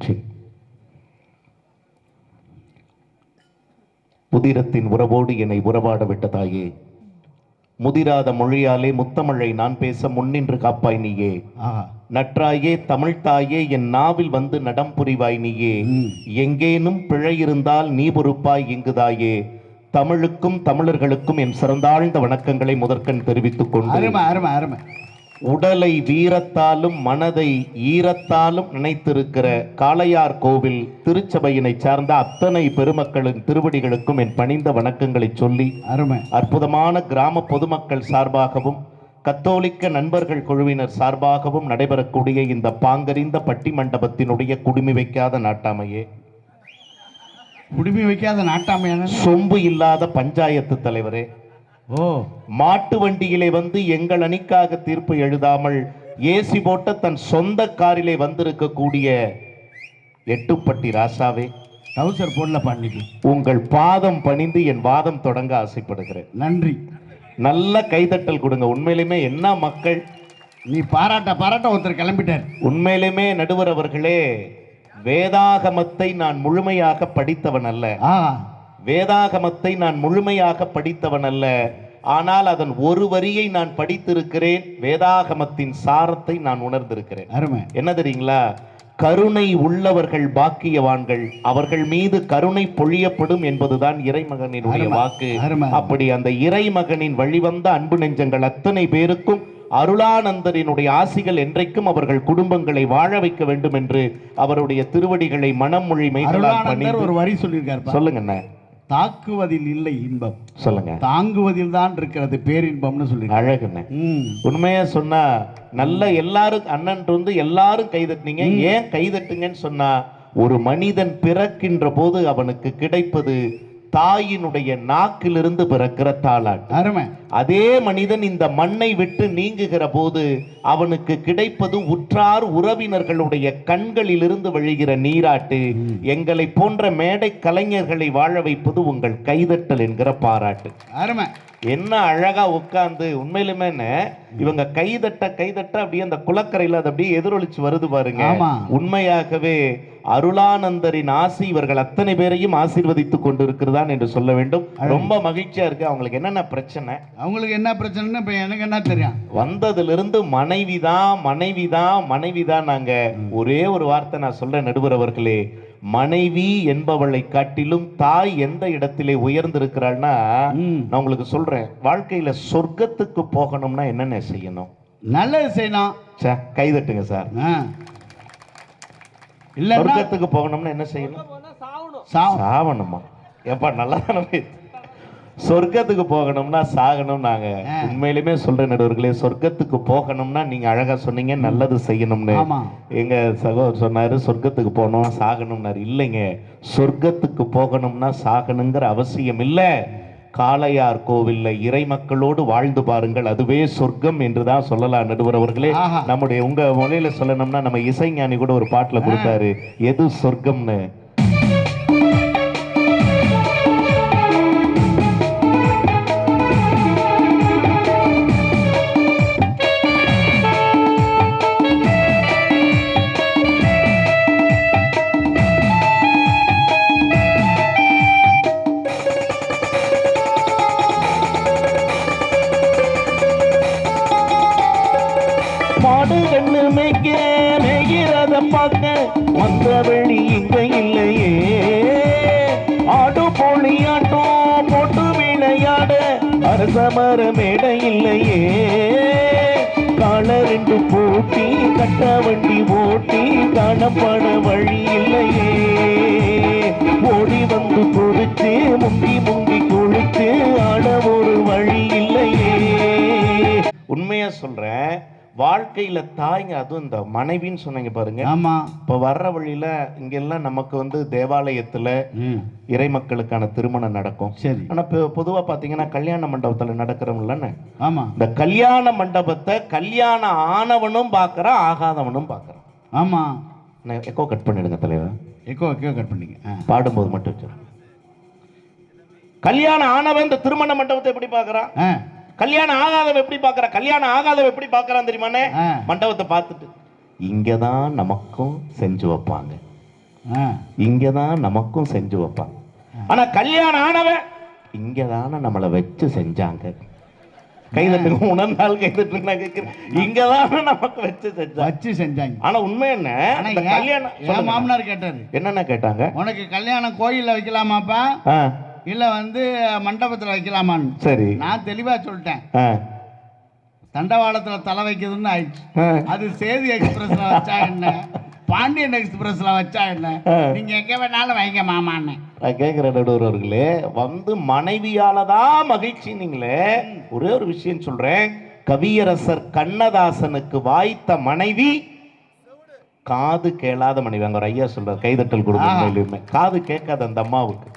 சரி. உறவோடு என்னை உறவாட விட்ட தாயே. முதிராத மொழியாலே முத்தமிழை நான் பேச முன்னின்று காப்பாய் நீயே. நற்றாயே தமிழ் தாயே என் நாவில் வந்து நடம் புரிவாய் நீயே. எங்கேனும் பிழை இருந்தால் நீ பொறுப்பாய் இங்குதாயே தமிழுக்கும் தமிழர்களுக்கும் என் சிறந்தாழ்ந்த வணக்கங்களை முதற்கண் தெரிவித்துக் கொண்டு. உடலை வீரத்தாலும் மனதை ஈரத்தாலும் நினைத்திருக்கிற காளையார் கோவில் திருச்சபையினை சார்ந்த அத்தனை பெருமக்களின் திருவடிகளுக்கும் என் பணிந்த வணக்கங்களை சொல்லி அருமை. அற்புதமான கிராம பொதுமக்கள் சார்பாகவும் கத்தோலிக்க நண்பர்கள் குழுவினர் சார்பாகவும் நடைபெறக்கூடிய இந்த பாங்கறிந்த பட்டி மண்டபத்தினுடைய குடுமி வைக்காத நாட்டாமையே? குடுமி வைக்காத நாட்டாமையான சொம்பு இல்லாத பஞ்சாயத்து தலைவரே. மாட்டு வண்டியிலே வந்து எங்கள் அணிக்காக தீர்ப்பு எழுதாமல் ஏசி போட்ட தன் சொந்த காரிலே வந்திருக்கக்கூடிய எட்டுப்பட்டி ராசாவே. டவுசர் போடல பாண்டிக்கு உங்கள் பாதம் பணிந்து என் வாதம் தொடங்க ஆசைப்படுகிறேன். நன்றி. நல்ல கைதட்டல் கொடுங்க. உண்மையிலுமே என்ன மக்கள்? நீ பாராட்ட பாராட்ட ஒருத்தர் கிளம்பிட்டார். உண்மையிலுமே நடுவர் அவர்களே வேதாகமத்தை நான் முழுமையாக படித்தவன் அல்ல. ஆ. வேதாகமத்தை நான் முழுமையாக படித்தவன் அல்ல. ஆனால் அதன் ஒரு வரியை நான் படித்திருக்கிறேன். வேதாகமத்தின் சாரத்தை நான் உணர்ந்திருக்கிறேன். அருமை. என்ன தெரியுங்களா? கருணை உள்ளவர்கள் பாக்கியவான்கள். அவர்கள் மீது கருணை பொழியப்படும் என்பதுதான் இறைமகனினுடைய வாக்கு. அப்படி அந்த இறைமகனின் வழிவந்த அன்பு நெஞ்சங்கள் அத்தனை பேருக்கும் அருளானந்தரினுடைய ஆசிகள் என்றைக்கும் அவர்கள் குடும்பங்களை வாழ வைக்க வேண்டும் என்று அவருடைய திருவடிகளை மனம் மொழி மெய்களால் ஒரு வரி சொல்லியிருக்காரு சொல்லுங்க. தாக்குவதில் இல்லை இன்பம். சொல்லுங்க. தாங்குவதில் தான் இருக்கிறது பேரின்பம்னு அழகுண்ணே ம். உண்மையா சொன்னா நல்ல எல்லாரும் அண்ணன் வந்து எல்லாரும் கைதட்டினீங்க ஏன் கைதட்டுங்கன்னு சொன்னா ஒரு மனிதன் பிறக்கின்ற போது அவனுக்கு கிடைப்பது தாயினுடைய நாக்கிலிருந்து பிறக்கிற தாளாட்டு. அருமை. அதே மனிதன் இந்த மண்ணை விட்டு நீங்குகிற போது அவனுக்கு கிடைப்பது உற்றார் உறவினர்களுடைய கண்களிலிருந்து வழிகிற நீராட்டு. எங்களை போன்ற மேடை கலைஞர்களை வாழ வைப்பது உங்கள் கைதட்டல் என்கிற பாராட்டு. அருமை. என்ன அழகா உட்கார்ந்து உண்மையிலுமே இவங்க கைதட்ட கைதட்ட அப்படியே அந்த குளக்கரையில அது அப்படியே எதிரொலிச்சு வருது பாருங்க. உண்மையாகவே அருளானந்தரின் ஆசி இவர்கள் அத்தனை பேரையும் ஆசீர்வதித்துக் கொண்டிருக்கிறதான் என்று சொல்ல வேண்டும். ரொம்ப மகிழ்ச்சியா இருக்கு. அவங்களுக்கு என்னென்ன பிரச்சனை? அவங்களுக்கு என்ன பிரச்சனைன்னு இப்போ எனக்கு என்ன தெரியும்? வந்ததிலிருந்து மனைவிதான் மனைவிதான் மனைவிதான் நாங்க ஒரே ஒரு வார்த்தை நான் சொல்றேன் நடுவர் அவர்களே. மனைவி என்பவளை காட்டிலும் தாய் எந்த இடத்திலே உயர்ந்திருக்கிறாள்னா. நான் உங்களுக்கு சொல்றேன். வாழ்க்கையில சொர்க்கத்துக்கு போகணும்னா என்னென்ன செய்யணும்? நல்லது செய்யணும். சே கைதட்டுங்க சார். ஆ இல்லைன்னா சொர்க்கத்துக்கு போகணும்னா என்ன செய்யணும்? சாவணுமா. ஏப்பா நல்லா தானே சொர்க்கத்துக்கு போகணும்னா சாகணும் நாங்க. உண்மையிலுமே சொல்ற நடுவர்களே சொர்க்கத்துக்கு போகணும்னா நீங்க அழகா சொன்னீங்க நல்லது செய்யணும்னு. எங்க சகோதரர் சொன்னாரு சொர்க்கத்துக்கு போகணும் சாகணும்னாரு. இல்லைங்க சொர்க்கத்துக்கு போகணும்னா சாகணுங்கிற அவசியம் இல்ல. காளையார் கோவில்ல இறை மக்களோடு வாழ்ந்து பாருங்கள். அதுவே சொர்க்கம் என்றுதான் சொல்லலாம் நடுவர் அவர்களே. நம்முடைய உங்க மொழியில சொல்லணும்னா நம்ம இசைஞானி கூட ஒரு பாட்டுல கொடுத்தாரு எது சொர்க்கம்னு? சமர மர மேடை இல்லையே கால ரெண்டு கட்ட வண்டி ஓட்டி காணப்பட வழி இல்லையே ஓடி வந்து குதிச்சு முங்கி முங்கி குளித்து ஆட ஒரு வழி இல்லையே உண்மையா சொல்றேன் வாழ்க்கையில தாய்ங்க அதுவும் இந்த மனைவின்னு சொன்னீங்க பாருங்க. ஆமா. இப்ப வர்ற வழியில இங்கெல்லாம் நமக்கு வந்து தேவாலயத்துல இறை மக்களுக்கான திருமணம் நடக்கும். சரி. ஆனா இப்ப பொதுவா பாத்தீங்கன்னா கல்யாண மண்டபத்துல நடக்கிறவங்களானே ஆமா. இந்த கல்யாண மண்டபத்தை கல்யாணம் ஆனவனும் பார்க்கறான் ஆகாதவனும் பார்க்கறான் ஆமா. எக்கோ கட் பண்ணிடுங்க தலைவர். எக்கோ எக்கோ கட் பண்ணிக்க ஆ. பாடும்போது மட்டும். கல்யாணம் ஆனவன் இந்த திருமண மண்டபத்தை எப்படி பார்க்கறான் ஆ. கல்யாணம் ஆகாதவன் எப்படி பார்க்கறான் கல்யாணம் ஆகாதவன் எப்படி பார்க்கறான் தெரியுமாண்ணே? மண்டபத்தை பார்த்துட்டு. இங்கே தான் நமக்கும் செஞ்சு வைப்பாங்க. ஆ. இங்கே தான் நமக்கும் செஞ்சு வைப்பாங்க. ஆனால் கல்யாணம் ஆனவன் இங்கே தானே நம்மளை வச்சு செஞ்சாங்க. கைதட்டுங்க உணர்ந்தால் கைதட்டுங்க நான் கேட்குறேன். இங்கே தானே நமக்கு வச்சு செஞ்சாங்க வச்சு செஞ்சாங்க. ஆனா உண்மை என்ன? ஆனா கல்யாணம். மாமனார் கேட்டாரு? என்னென்ன கேட்டாங்க? உனக்கு கல்யாணம் கோயில்ல வைக்கலாமாப்பா? இல்ல வந்து மண்டபத்துல வைக்கலாமான்னு. சரி. நான் தெளிவா சொல்லிட்டேன். தண்டவாளத்துல தலை வைக்கிறதுன்னு ஆயிடுச்சு. அது சேது எக்ஸ்பிரஸ்ல வச்சா என்ன? பாண்டியன் எக்ஸ்பிரஸ்ல வச்சா என்ன. நீங்க எங்க வேணாலும் வைங்க மாமான்னு. நான் கேட்குறேன் நடுவர்களே. வந்து மனைவியால தான் மகிழ்ச்சி நீங்களே ஒரே ஒரு விஷயம் சொல்றேன். கவியரசர் கண்ணதாசனுக்கு வாய்த்த மனைவி காது கேளாத மனைவி. அங்க ஒரு ஐயா சொல்றார் கைதட்டல். உண்மையிலுமே. காது கேட்காத அந்த அம்மாவுக்கு.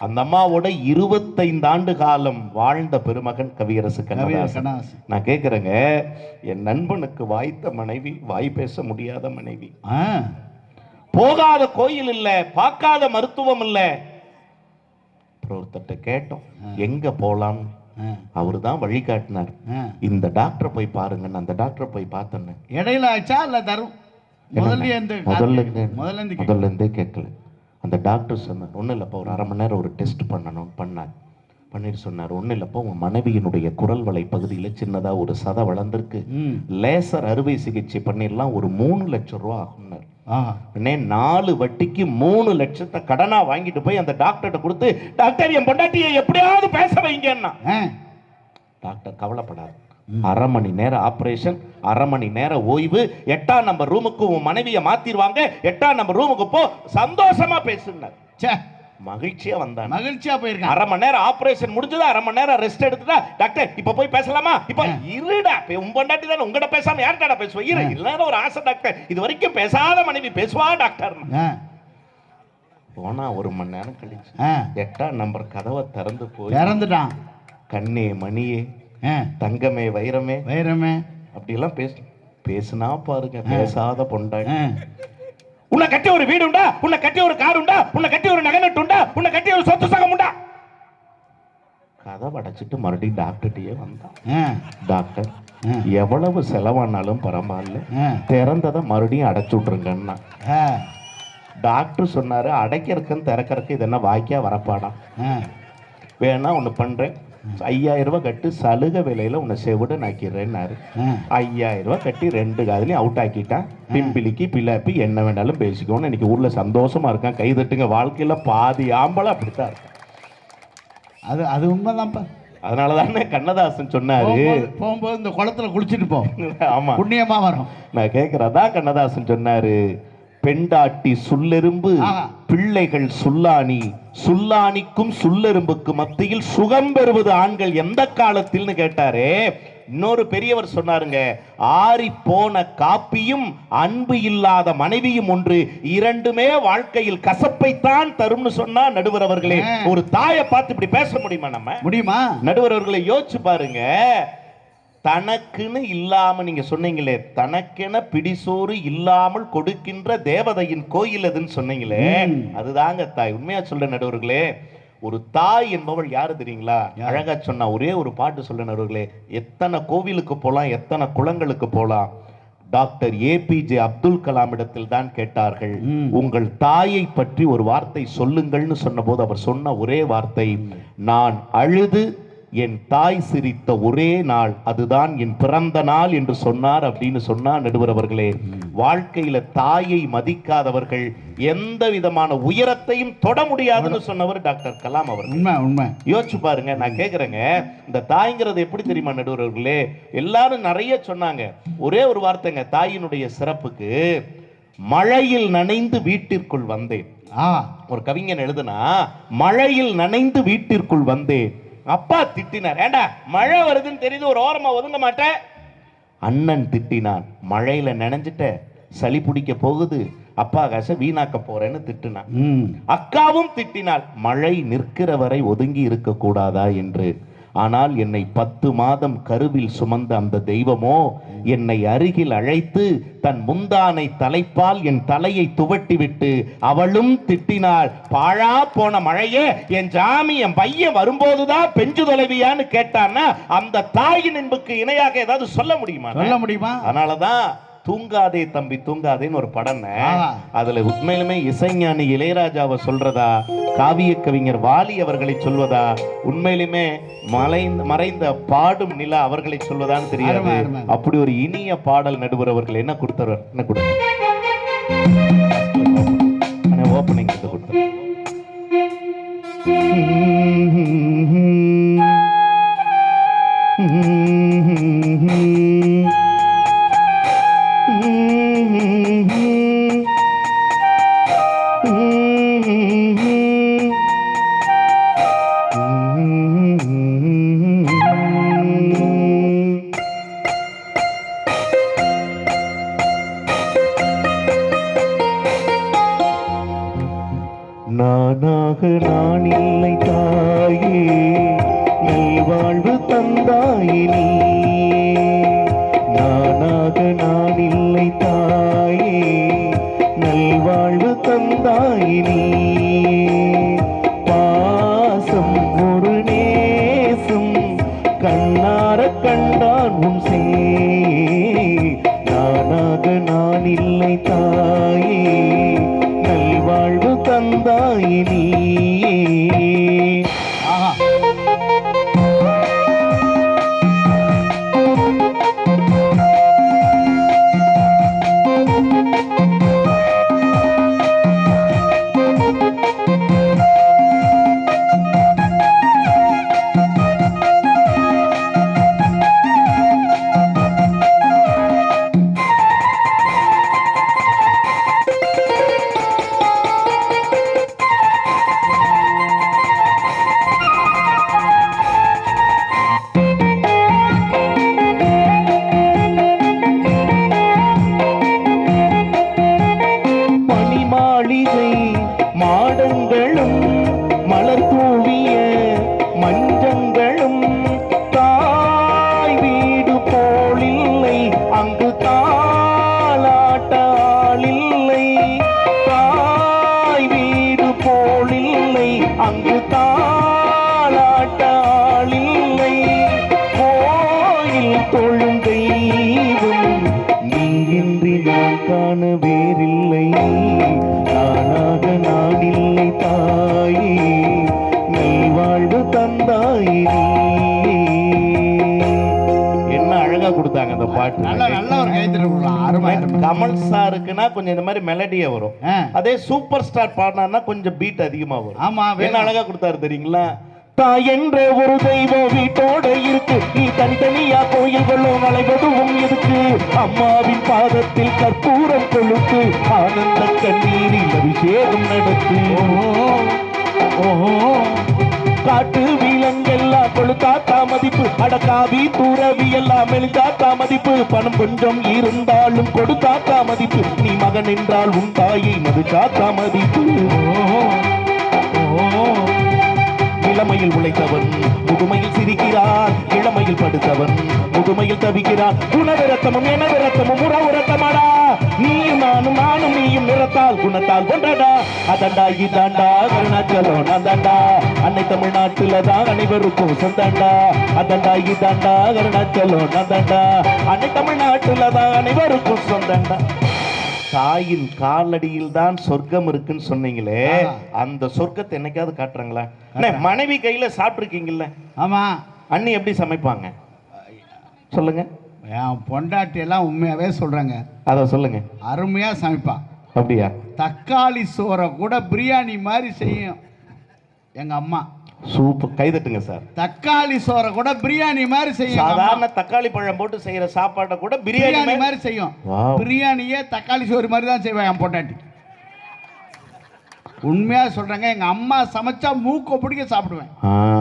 அந்த அம்மாவோட இருபத்தைந்து ஆண்டு காலம் வாழ்ந்த பெருமகன் கவியரசு கண்ணதாசன். நான் கேட்குறேங்க என் நண்பனுக்கு வாய்த்த மனைவி வாய் பேச முடியாத மனைவி. போகாத கோயில் இல்ல பார்க்காத மருத்துவம் இல்ல. அப்புறம் ஒருத்தர்ட்ட கேட்டோம் எங்க போலாம்? அவரு தான் வழிகாட்டினார். இந்த டாக்டரை போய் பாருங்கன்னு அந்த டாக்டரை போய் பார்த்தேன்னு இடையில ஆச்சா இல்ல தரும் முதல்ல முதல்ல இருந்தே கேட்கல. அந்த டாக்டர் சொன்னார் ஒன்றும் இல்லைப்பா ஒரு அரை மணி நேரம் ஒரு டெஸ்ட் பண்ணணும் பண்ணார். பண்ணிட்டு சொன்னார் ஒன்றும் இல்லைப்பா உன் மனைவியினுடைய குரல் வலை பகுதியில் சின்னதாக ஒரு சதை வளர்ந்துருக்கு. லேசர் அறுவை சிகிச்சை பண்ணிடலாம் ஒரு மூணு லட்சம் ரூபா ஆகும்னார். உடனே நாலு வட்டிக்கு மூணு லட்சத்தை கடனா வாங்கிட்டு போய் அந்த டாக்டர்கிட்ட கொடுத்து டாக்டர் என் பொண்டாட்டியை எப்படியாவது பேச வைங்கன்னா டாக்டர் கவலைப்படாது அரை மணி நேரம் ஆபரேஷன் அரை மணி நேரம் ஓய்வு. எட்டாம் நம்பர் ரூமுக்கு உன் மனைவியை மாத்திருவாங்க எட்டாம் நம்பர் ரூமுக்கு போ. சந்தோஷமா பேசுனார் ச்சே. மகிழ்ச்சியா வந்தான்? மகிழ்ச்சியா போயிருக்கான். அரை மணி நேரம் ஆபரேஷன் முடிஞ்சது? அரை மணி நேரம் ரெஸ்ட் எடுத்துட்டா? டாக்டர் இப்ப போய் பேசலாமா? இப்ப இருடா. இப்ப உன் பொண்டாட்டி தானே. உங்ககிட்ட பேசாம யார்கிட்ட பேசுவ? இரு. இல்லைன்னா ஒரு ஆசை டாக்டர். இது வரைக்கும் பேசாத மனைவி பேசுவா டாக்டர். போனா ஒரு மணி நேரம் கழிச்சு எட்டாம் நம்பர் கதவை திறந்து போய் இறந்துட்டான் கண்ணே மணியே தங்கமே வைரமே. வைரமே. அப்படியெல்லாம் பேச பேசுனா பாருங்க பேசாத பொண்டாட்டி. ஆ. உன்னை கட்டி ஒரு வீடு உண்டா? உன்னை கட்டி ஒரு கார் உண்டா? உன்னை கட்டி ஒரு நகை நட்டு உண்டா? உன்னை கட்டி ஒரு சொத்து சகம் உண்டா? கதை அடைச்சிட்டு மறுபடியும் டாக்டர்கிட்டயே வந்தான். டாக்டர். எவ்வளவு செலவானாலும் பரவாயில்ல. திறந்ததை மறுபடியும் அடைச்சு விட்ருங்கன்னா டாக்டர் சொன்னாரு அடைக்கிறதுக்கும் திறக்கறதுக்கு இது என்ன வாய்க்கா வரப்பாடாம் ஆ. வேணா ஒன்று பண்ணுறேன் ஐயாயிரம் ரூபாய் கட்டு சலுகை விலையில உன்னை செவிட நாக்கிறேன்னாரு ஆ. ஐயாயிரம் ரூபாய் கட்டி ரெண்டு காதுலையும் அவுட் ஆக்கிட்டான். பிம்பிலிக்கு பிலாப்பி என்ன வேணாலும் பேசிக்கோன்னு இன்னைக்கு ஊர்ல சந்தோஷமா இருக்கான். கை தட்டுங்க வாழ்க்கையில பாதி ஆம்பளை அப்படித்தான் இருக்கான். அது அது உண்மைதான்ப்பா. அதனால தானே கண்ணதாசன் சொன்னாரு. போகும்போது இந்த குளத்துல குளிச்சுட்டு போ. ஆமா. புண்ணியமா வரும். நான் கேட்கிறதா கண்ணதாசன் சொன்னாரு. பெண்டாட்டி சுல்லெரும்பு. பிள்ளைகள் சுல்லானி சுல்லானிக்கும் சுல்லெரும்புக்கு மத்தியில் சுகம் பெறுவது ஆண்கள் எந்த காலத்தில்னு கேட்டாரே இன்னொரு பெரியவர் சொன்னாருங்க ஆறி போன காப்பியும் அன்பு இல்லாத மனைவியும் ஒன்று இரண்டுமே வாழ்க்கையில் கசப்பைத்தான் தரும்னு சொன்னா நடுவர் அவர்களே. ஒரு தாயை பார்த்து இப்படி பேச முடியுமா நம்ம முடியுமா நடுவர் அவர்களை யோசிச்சு பாருங்க தனக்குன்னு இல்லாம நீங்க சொன்னீங்களே தனக்கென பிடிசோறு இல்லாமல் கொடுக்கின்ற தேவதையின் கோயில் அதுன்னு சொன்னீங்களே. அதுதாங்க தாய். உண்மையா சொல்ற நடுவர்களே. ஒரு தாய் என்பவள் யாரு தெரியுங்களா? அழகா சொன்னா ஒரே ஒரு பாட்டு சொல்ல நடுவர்களே. எத்தனை கோவிலுக்கு போலாம் எத்தனை குளங்களுக்கு போலாம்? டாக்டர் ஏபிஜே அப்துல் கலாம் இடத்தில் தான் கேட்டார்கள். உங்கள் தாயை பற்றி ஒரு வார்த்தை சொல்லுங்கள்னு சொன்னபோது அவர் சொன்ன ஒரே வார்த்தை நான் அழுது என் தாய் சிரித்த ஒரே நாள் அதுதான் என் பிறந்த நாள் என்று சொன்னார் அப்படின்னு சொன்னார் நடுவர் அவர்களே வாழ்க்கையில தாயை மதிக்காதவர்கள் எந்த விதமான உயரத்தையும் தொட முடியாதுன்னு சொன்னவர் டாக்டர் கலாம் அவர் உண்மை உண்மை. யோசிச்சு பாருங்க நான் கேக்குறேங்க. இந்த தாய்ங்கிறது எப்படி தெரியுமா நடுவர்களே எல்லாரும் நிறைய சொன்னாங்க. ஒரே ஒரு வார்த்தைங்க தாயினுடைய சிறப்புக்கு மழையில் நனைந்து வீட்டிற்குள் வந்தேன். ஒரு கவிஞன் எழுதுனா மழையில் நனைந்து வீட்டிற்குள் வந்தேன். அப்பா திட்டினார். ஏண்டா மழை வருதுன்னு தெரியுது ஒரு ஓரமா ஒதுங்க மாட்டேன்? அண்ணன் திட்டினான். மழையில நனைஞ்சிட்ட சளி பிடிக்க போகுது அப்பா காசை வீணாக்க போறேன்னு திட்டினான். ம். அக்காவும் திட்டினாள். மழை நிற்கிற வரை ஒதுங்கி இருக்க கூடாதா என்று. ஆனால் என்னை பத்து மாதம் கருவில் சுமந்த அந்த தெய்வமோ என்னை அருகில் அழைத்து தன் முந்தானை தலைப்பால் என் தலையை துவட்டிவிட்டு அவளும் திட்டினாள் பாழா போன மழையே என் ஜாமி என் பையன் வரும்போதுதான் பெஞ்சு தொலைவியான்னு கேட்டான்னா அந்த தாயின் என்புக்கு இணையாக ஏதாவது சொல்ல முடியுமா? சொல்ல முடியுமா? அதனாலதான் தூங்காதே தம்பி தூங்காதேன்னு ஒரு படம். அதுல உண்மையிலுமே இசைஞானி இளையராஜாவை சொல்றதா காவிய கவிஞர் வாலி அவர்களை சொல்வதா உண்மையிலுமே மலைந்த மறைந்த பாடும் நிலா அவர்களை சொல்வதான்னு தெரியாது. அப்படி ஒரு இனிய பாடல் நடுவர் அவர்கள் என்ன கொடுத்தாரு என்ன கொடுத்தாரு நானாக நான் இல்லை தாயே நல்வாழ்வு தந்தாயே நீ நானாக நான் இல்லை தாயே நல்வாழ்வு தந்தாயினி கமல் சாருக்குன்னா கொஞ்சம் இந்த மாதிரி மெலடியா வரும். அதே சூப்பர் ஸ்டார் பாடினார்னா கொஞ்சம் பீட் அதிகமா வரும். ஆமா என்ன வேணும். அழகா கொடுத்தாரு தெரியுங்களா? தாய் என்ற ஒரு தெய்வம் வீட்டோட இருக்கு. நீ தனித்தனியா கோயில்களும் அலைவதும் இருக்கு அம்மாவின் பாதத்தில் கற்பூரம் கொழுத்து ஆனந்த கண்ணீரில் அபிஷேகம் நடத்து ஓஹோ. காட்டு எல்லாம் கொழுத்தாத்தா மதிப்பு. அடக்காவி தூரவி எல்லாம் மெழுந்தாத்தா மதிப்பு. பணம் கொஞ்சம் இருந்தாலும் கொடுத்தாத்தா மதிப்பு. நீ மகன் என்றால் உன் தாயை மதிச்சாத்தா மதிப்பு. இளமையில் உழைத்தவன் முதுமையில் சிரிக்கிறான். இளமையில் படுத்தவன் முதுமையில் தவிக்கிறான். உணவு ரத்தமும் எனது ரத்தமும் உறவு ரத்தமாடா நீயும் நானும் நானும் நீயும் நிறத்தால் குணத்தால் கொண்டடா அதண்டா இதாண்டா கருணாச்சலம் நந்தாண்டா அன்னை தமிழ்நாட்டுல தான் அனைவருக்கும் சொந்தாண்டா. அதண்டா இதாண்டா கருணாச்சலம் நந்தாண்டா அன்னை தமிழ்நாட்டுல தான் அனைவருக்கும் சொந்தாண்டா. தாயின் காலடியில் தான் சொர்க்கம் இருக்குன்னு சொன்னீங்களே. அந்த சொர்க்கத்தை என்னைக்காவது காட்டுறாங்களா? மனைவி கையில சாப்பிட்டுருக்கீங்கல்ல? ஆமா. அண்ணி எப்படி சமைப்பாங்க? சொல்லுங்க. என் பொண்டாட்டி எல்லாம் உண்மையாவே சொல்றாங்க. அத சொல்லுங்க. அருமையா சமைப்பா. அப்படியா? தக்காளி சோறை கூட பிரியாணி மாதிரி செய்யும். எங்க அம்மா. சூப்பர் கைதட்டுங்க சார். தக்காளி சோறை கூட பிரியாணி மாதிரி செய்யும். சாதாரண தக்காளி பழம் போட்டு செய்யற சாப்பாட்டை கூட பிரியாணி மாதிரி- செய்யும். பிரியாணியே தக்காளி சோறு மாதிரி தான் செய்வேன் என் பொண்டாட்டி. உண்மையா சொல்றேங்க எங்க அம்மா சமைச்சா மூக்க பிடிக்க சாப்பிடுவேன்.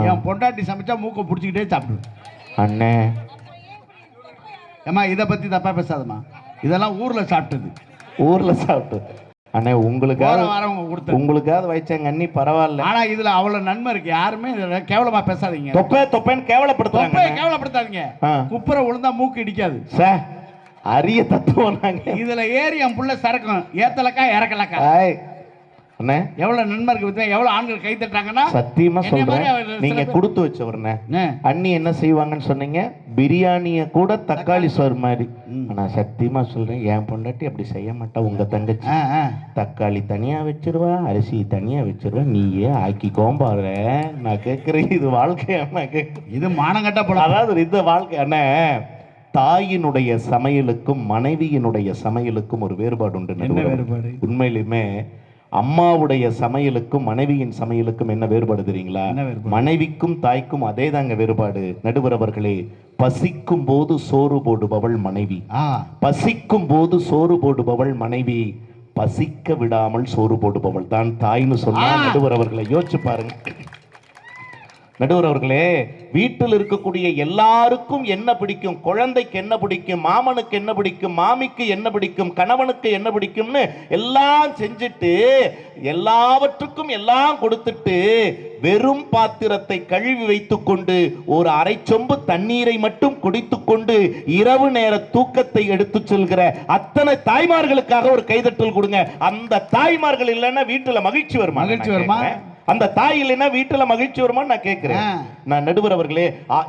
என் பொண்டாட்டி சமைச்சா மூக்க பிடிச்சிக்கிட்டே சாப்பிடுவேன். அண்ணே. ஏம்மா இதை பத்தி தப்பா பேசாதம்மா. இதெல்லாம் ஊர்ல சாப்பிட்டது. ஊர்ல சாப்பிட்டு அண்ணே உங்களுக்காக வரவங்க கொடுத்தது உங்களுக்காவது வச்சங்க அண்ணி பரவாயில்ல. ஆனா இதுல அவ்வளவு நன்மை இருக்கு. யாருமே இதுல கேவலமா பேசாதீங்க. தொப்பை தொப்பைன்னு கேவலப்படுத்துறாங்க தொப்பையை கேவலப்படுத்தாதீங்க. குப்புற விழுந்தா மூக்கு இடிக்காது. சார் அரிய தத்துவம் நாங்க. இதுல ஏறி என் புள்ள சரக்கும். ஏத்தலக்கா இறக்கலக்கா. அண்ணே. எவ்வளவு நன்மருக்கு வித்தா எவ்வளவு ஆண்கள் கை தட்டாங்கன்னா சத்தியமா சொல்றேன். நீங்க பேர்- கொடுத்து வச்சவர்ண்ணே. அண்ணி. என்ன செய்வாங்கன்னு சொன்னீங்க? பிரியாணிய கூட தக்காளி சோறு மாதிரி. ஆனா சத்தியமா சொல்றேன். என் பொண்டாட்டி அப்படி செய்ய மாட்டா உங்க தங்கச்சி. தக்காளி தனியா வச்சிருவா அரிசி தனியா வச்சிருவா நீயே ஆக்கி கோம்பாரு நான் கேட்கிறேன் இது வாழ்க்கையா நான் கேட்கிறேன் இது மானங்கட்ட படம் அதாவது இந்த வாழ்க்கை அண்ணே. தாயினுடைய சமையலுக்கும் மனைவியினுடைய சமையலுக்கும் ஒரு வேறுபாடு உண்டு உண்மையிலுமே அம்மாவுடைய சமையலுக்கும் மனைவியின் சமையலுக்கும் என்ன வேறுபாடு தெரியுங்களா? மனைவிக்கும் தாய்க்கும் அதே தாங்க வேறுபாடு. நடுவர் அவர்களே பசிக்கும் போது சோறு போடுபவள் மனைவி. பசிக்கும் போது சோறு போடுபவள் மனைவி. பசிக்க விடாமல் சோறு போடுபவள் தான் தாய்னு சொன்னா ஆ. நடுவர் அவர்களை யோசிச்சு பாருங்க. நடுவர் அவர்களே வீட்டில் இருக்கக்கூடிய எல்லாருக்கும் என்ன பிடிக்கும்? குழந்தைக்கு என்ன பிடிக்கும்? மாமனுக்கு என்ன பிடிக்கும்? மாமிக்கு என்ன பிடிக்கும்? கணவனுக்கு என்ன பிடிக்கும்னு எல்லாம் செஞ்சுட்டு எல்லாவற்றுக்கும் எல்லாம் கொடுத்துட்டு வெறும் பாத்திரத்தை கழுவி வைத்துக்கொண்டு ஒரு அரை சொம்பு தண்ணீரை மட்டும் குடித்துக்கொண்டு இரவு நேர தூக்கத்தை எடுத்துச் செல்கிற அத்தனை தாய்மார்களுக்காக ஒரு கைதட்டல் கொடுங்க. அந்த தாய்மார்கள் இல்லைன்னா வீட்டுல மகிழ்ச்சி வருமா? மகிழ்ச்சி வருமா? அந்த தாய் இல்லைன்னா வீட்டுல மகிழ்ச்சி வருமான்னு நான் கேட்கிறேன். நான் நடுவர் அவர்களே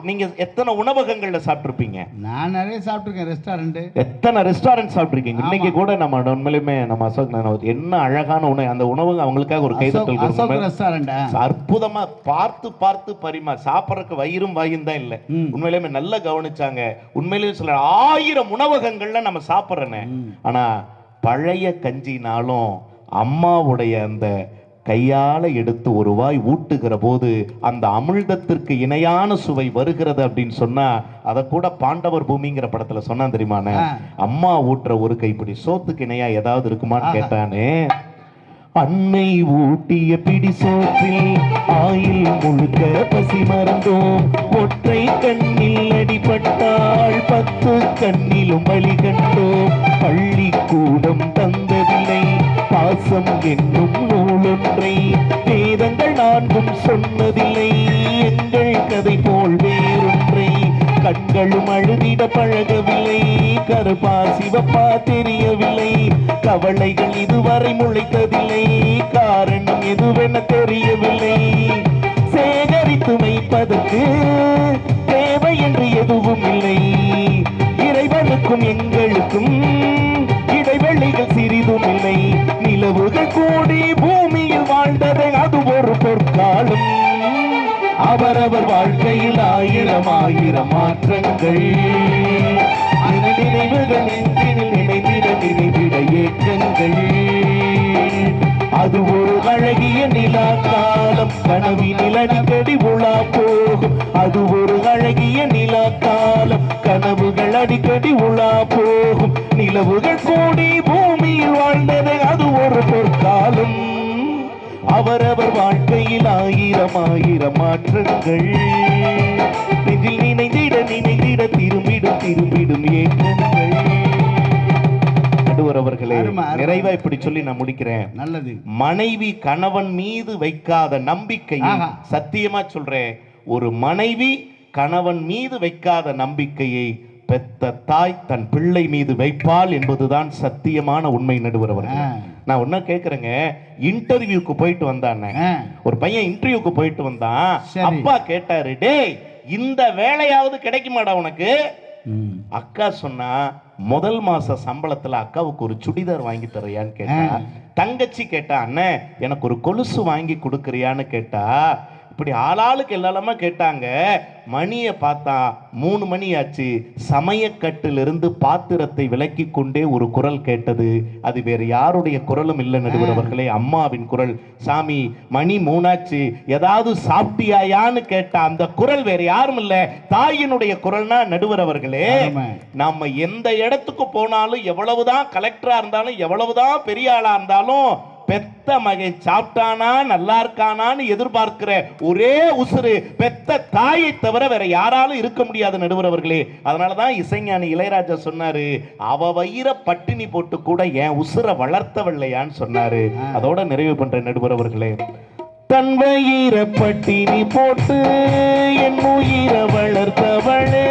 நீங்க எத்தனை உணவகங்கள்ல சாப்பிட்டிருப்பீங்க? நான் நிறைய சாப்பிட்டுருக்கேன் ரெஸ்டாரண்ட் எத்தனை ரெஸ்டாரண்ட் சாப்பிட்டிருக்கீங்க? இன்னைக்கு கூட நம்ம உண்மையிலுமே நம்ம அசோக் என்ன அழகான உணவு அந்த உணவு அவங்களுக்காக ஒரு கைதட்டல் அசோக் ரெஸ்டாரண்ட் அற்புதமா பார்த்து பார்த்து பரிமா சாப்பிட்றதுக்கு வயிறும் வாயும் தான் இல்லை. உண்மையிலுமே நல்லா கவனிச்சாங்க. உண்மையிலேயே சொல்ல ஆயிரம் உணவகங்கள்ல நம்ம சாப்பிட்றேனே. ஆனா பழைய கஞ்சினாலும் அம்மாவுடைய அந்த கையால எடுத்து ஒரு வாய் ஊட்டுகிற போது அந்த அமிழ்தத்திற்கு இணையான சுவை வருகிறது அப்படின்னு சொன்னா அதை கூட பாண்டவர் பூமிங்கிற படத்துல சொன்னா தெரியுமாண்ணே. அம்மா ஊட்டுற ஒரு கைப்பிடி சோத்துக்கு இணையா ஏதாவது இருக்குமான்னு கேட்டானே அன்னை ஊட்டிய பிடி சோற்றில் ஆயில் முழுக்க பசி மறந்தோம். ஒற்றை கண்ணில் அடிபட்டால் பத்து கண்ணிலும் வழி கண்டோம். பள்ளிக்கூடம் தந்ததில்லை பாசம் என்னும் நூலொன்றை வேதங்கள் நான்கும் சொன்னதில்லை. எங்கள் கதை போல் வேறொன்றை கண்களும் அழுதிட பழகவில்லை. கருப்பா சிவப்பா தெரியவில்லை. கவலைகள் இதுவரை முளைத்ததில்லை. காரணம் எதுவென தெரியவில்லை. சேகரித்து வைப்பதற்கு தேவை என்று எதுவும் இல்லை. இறைவனுக்கும் எங்களுக்கும் இடைவெளிகள் சிறிதும் இல்லை. நிலவுகள் கூடி பூமியில் வாழ்ந்ததை அது ஒரு பொற்காலம். அவரவர் வாழ்க்கையில் ஆயிரம் ஆயிரம் மாற்றங்கள். அந்த நினைவுகள் நெஞ்சினில் நினைவிட நினைவிட ஏக்கங்கள். அது ஒரு அழகிய நிலா காலம். கனவினில் அடிக்கடி உலா போகும். அது ஒரு அழகிய நிலா காலம். கனவுகள் அடிக்கடி உலா போகும். நிலவுகள் கூடி பூமியில் வாழ்ந்தது அது ஒரு பொற்காலம். அவரவர் வாழ்க்கையில் ஆயிரம் ஆயிரம் மாற்றங்கள். நெஞ்சில் நினைந்திட நினைந்திட திரும்பிடும் திரும்பிடும் ஏற்றங்கள். அவர்களே. நிறைவா இப்படி சொல்லி நான் முடிக்கிறேன். நல்லது. மனைவி கணவன் மீது வைக்காத நம்பிக்கையை ஆஹா. சத்தியமா சொல்றேன். ஒரு மனைவி கணவன் மீது வைக்காத நம்பிக்கையை பெத்த தாய் தன் பிள்ளை மீது வைப்பாள் என்பதுதான் சத்தியமான உண்மை நடுவர் அவர்களே. ஆ. நான் ஒன்னும் கேக்குறேங்க இன்டர்வியூக்கு போயிட்டு வந்தானே ஒரு பையன் இன்டர்வியூக்கு போயிட்டு வந்தான். அப்பா கேட்டாரு டேய் இந்த வேலையாவது கிடைக்குமாடா உனக்கு. அக்கா சொன்னா முதல் மாச சம்பளத்துல அக்காவுக்கு ஒரு சுடிதார் வாங்கி தர்றியான்னு கேட்டா. தங்கச்சி கேட்டா அண்ணே எனக்கு ஒரு கொலுசு வாங்கி கொடுக்கறியான்னு கேட்டா இப்படி ஆளாளுக்கு எல்லாமே கேட்டாங்க மணியை பார்த்தா மூணு மணி ஆச்சு சமயக்கட்டிலிருந்து பாத்திரத்தை விலக்கி கொண்டே ஒரு குரல் கேட்டது. அது வேற யாருடைய குரலும் இல்லை நடுவர் அவர்களே அம்மாவின் குரல். சாமி மணி மூணாச்சு ஏதாவது சாப்பிட்டியாயான்னு கேட்ட அந்த குரல் வேற யாரும் இல்ல. தாயினுடைய குரல்னா நடுவர் அவர்களே ஆமா. நம்ம எந்த இடத்துக்கு போனாலும் எவ்வளவுதான் கலெக்டரா இருந்தாலும் எவ்வளவுதான் பெரிய ஆளா இருந்தாலும் பெத்த மகன் சாப்பிட்டானா நல்லா இருக்கானான்னு எதிர்பார்க்கிற ஒரே உசுறு பெத்த தாயை தவிர வேற யாராலும் இருக்க முடியாது நடுவர் அவர்களே. அதனாலதான் இசைஞானி இளையராஜா சொன்னாரு அவ வயிற பட்டினி போட்டு கூட என் உசுரை வளர்த்தவில்லையான்னு சொன்னாரு. அதோட நிறைவு பண்ற நடுவர் அவர்களே. தன் வயிற பட்டினி போட்டு என் உயிர வளர்த்தவளே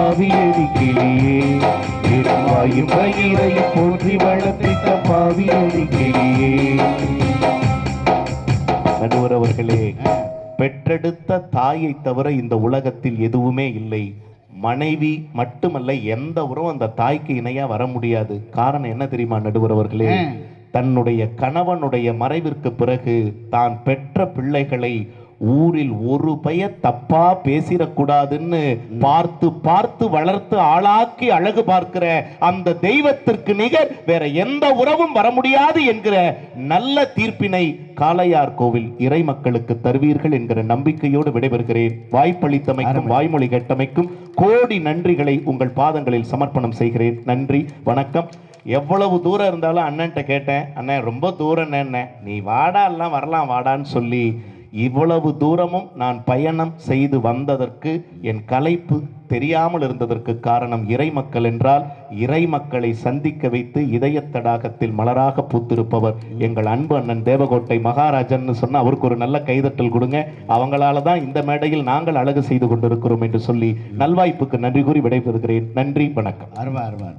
பாவியடி கிளியே இருவாயும் பயிரையும் போற்றி வளர்த்திட்ட பாவியடி கிளியே. நடுவர் அவர்களே பெற்றெடுத்த தாயை தவிர இந்த உலகத்தில் எதுவுமே இல்லை. மனைவி மட்டுமல்ல எந்த உறவும் அந்த தாய்க்கு இணையா வர முடியாது. காரணம் என்ன தெரியுமா நடுவர் அவர்களே? ஆ. தன்னுடைய கணவனுடைய மறைவிற்கு பிறகு தான் பெற்ற பிள்ளைகளை ஊரில் ஒரு பெயர் தப்பா பேசிடக்கூடாதுன்னு பார்த்து பார்த்து வளர்த்து ஆளாக்கி அழகு பார்க்கிற அந்த தெய்வத்திற்கு நிகர் வேற எந்த உறவும் வர முடியாது என்கிற நல்ல தீர்ப்பினை காளையார் கோவில் இறை மக்களுக்கு தருவீர்கள் என்கிற நம்பிக்கையோடு விடைபெறுகிறேன். வாய்ப்பளித்தமைக்கும் வாய்மொழி கேட்டமைக்கும் கோடி நன்றிகளை உங்கள் பாதங்களில் சமர்ப்பணம் செய்கிறேன். நன்றி வணக்கம். எவ்வளவு தூரம் இருந்தாலும் அண்ணன்ட்ட கேட்டேன் அண்ணன் ரொம்ப தூரம் என்ன நீ வாடா எல்லாம் வரலாம் வாடான்னு சொல்லி இவ்வளவு தூரமும் நான் பயணம் செய்து வந்ததற்கு என் கலைப்பு தெரியாமல் இருந்ததற்கு காரணம் இறை மக்கள் என்றால் இறை மக்களை சந்திக்க வைத்து இதயத் தடாகத்தில் மலராக பூத்திருப்பவர் எங்கள் அன்பு அண்ணன் தேவகோட்டை மகாராஜன் சொன்ன அவருக்கு ஒரு நல்ல கைதட்டல் கொடுங்க. அவங்களால தான் இந்த மேடையில் நாங்கள் அழகு செய்து கொண்டிருக்கிறோம் என்று சொல்லி நல்வாய்ப்புக்கு நன்றி கூறி விடைபெறுகிறேன். நன்றி வணக்கம். அருவா அருவா.